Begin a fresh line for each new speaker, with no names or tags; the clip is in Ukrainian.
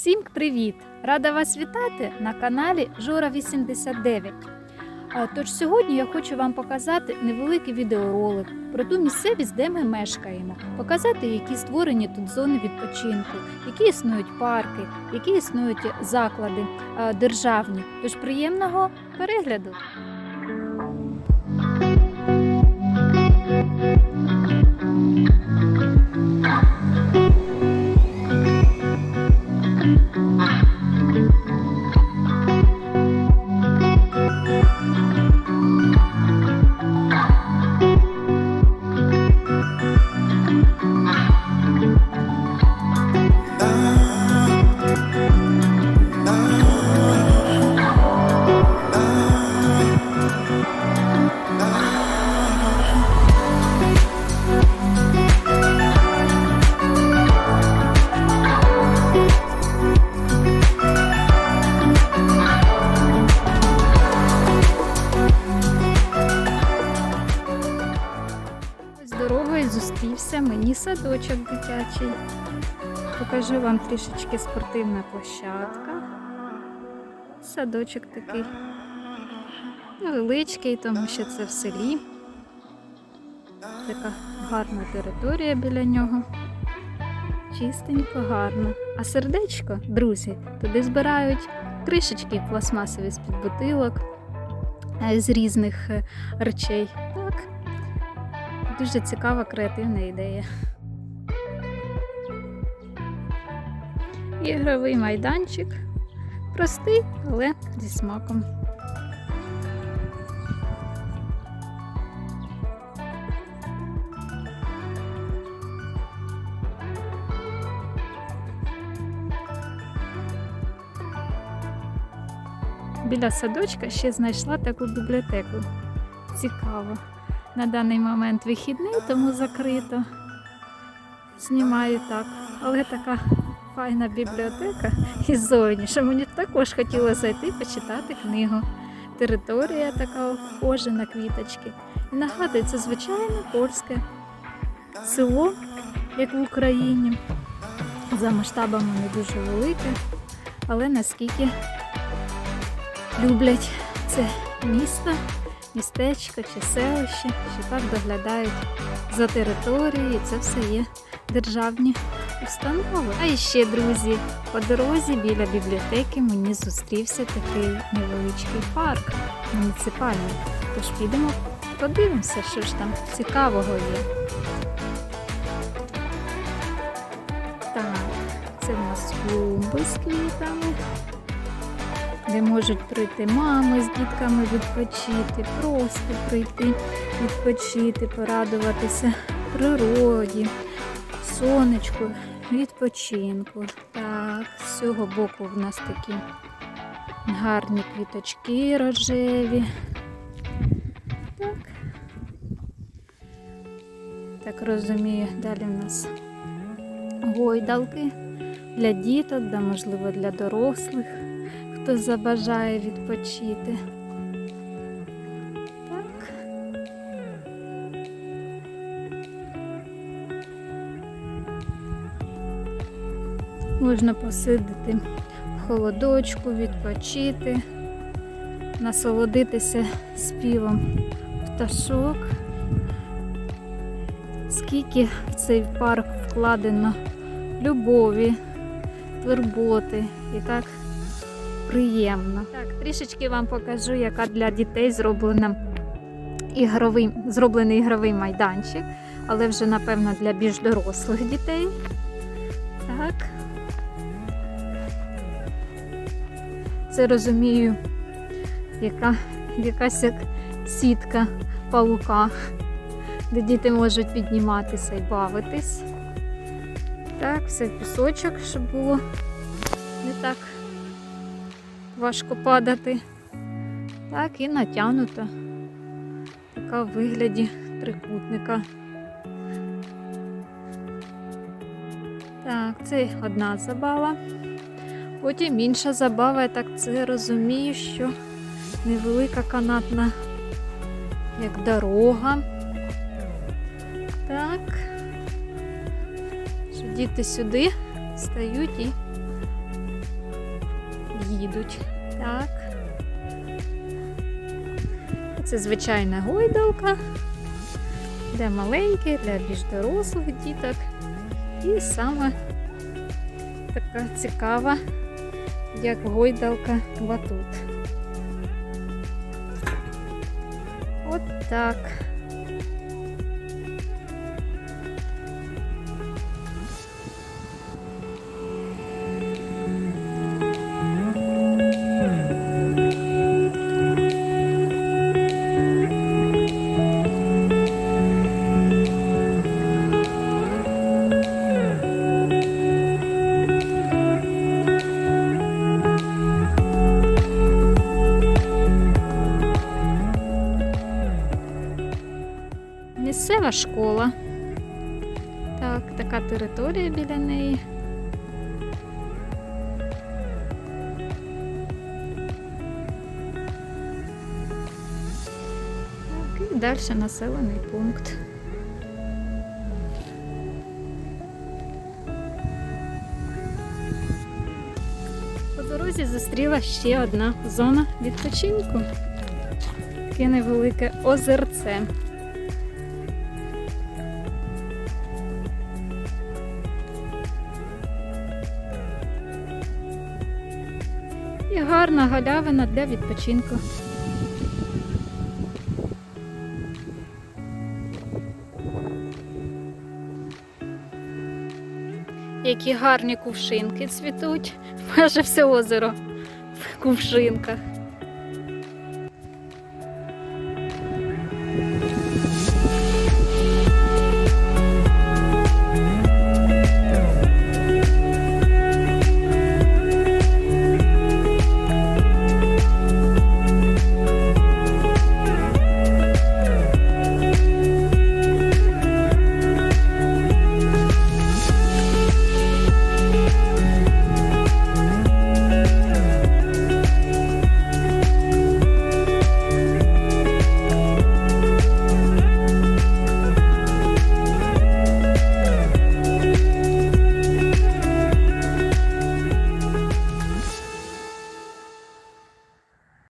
Всім привіт! Рада вас вітати на каналі Жора 89. А, Тож сьогодні я хочу вам показати невеликий відеоролик про ту місцевість, де ми мешкаємо, показати, які створені тут зони відпочинку, які існують парки, які існують заклади державні. Тож приємного перегляду! Мені садочок дитячий. Покажу вам трішечки спортивна площадка. Садочок такий невеличкий, тому що це в селі. Така гарна територія біля нього. Чистенько, гарно. А сердечко, друзі, туди збирають кришечки пластмасові з-під бутилок е, з різних е, речей. Дуже цікава креативна ідея. Ігровий майданчик. Простий, але зі смаком. Біля садочка ще знайшла таку бібліотеку. Цікаво. На даний момент вихідний, тому закрито. Знімаю так. Але така файна бібліотека іззовні, що мені також хотілося зайти почитати книгу. Територія така на квіточки. І нагадує, це звичайне польське село, як в Україні. За масштабами не дуже велике, але наскільки люблять це місто містечко чи селище, що так доглядають за територією. Це все є державні установи. А ще, друзі, по дорозі біля бібліотеки мені зустрівся такий невеличкий парк муніципальний. Тож підемо, подивимося, що ж там цікавого є. Так, це в нас клумби з квітами де можуть прийти мами з дітками відпочити, просто прийти відпочити, порадуватися природі, сонечку, відпочинку. Так, з цього боку в нас такі гарні квіточки рожеві. Так. Так розумію, далі в нас гойдалки для діток, да, можливо, для дорослих хто забажає відпочити. Так. Можна посидити в холодочку, відпочити, насолодитися співом пташок. Скільки в цей парк вкладено любові, турботи і так приємно. Так, трішечки вам покажу, яка для дітей зроблена ігровий, зроблений ігровий майданчик, але вже, напевно, для більш дорослих дітей. Так. Це розумію, яка, якась як сітка павука, де діти можуть підніматися і бавитись. Так, все пісочок, щоб було не так важко падати. Так, і натягнута. Така в вигляді трикутника. Так, це одна забава. Потім інша забава, я так це розумію, що невелика канатна, як дорога. Так. Що діти сюди стають і їдуть. Так. Це звичайна гойдалка для маленьких, для більш дорослих діток. І саме така цікава, як гойдалка батут. От так. Школа. Так, така територія біля неї. Так, і далі населений пункт. По дорозі зустріла ще одна зона відпочинку. Таке невелике озерце. і гарна галявина для відпочинку. Які гарні кувшинки цвітуть. Майже все озеро в кувшинках.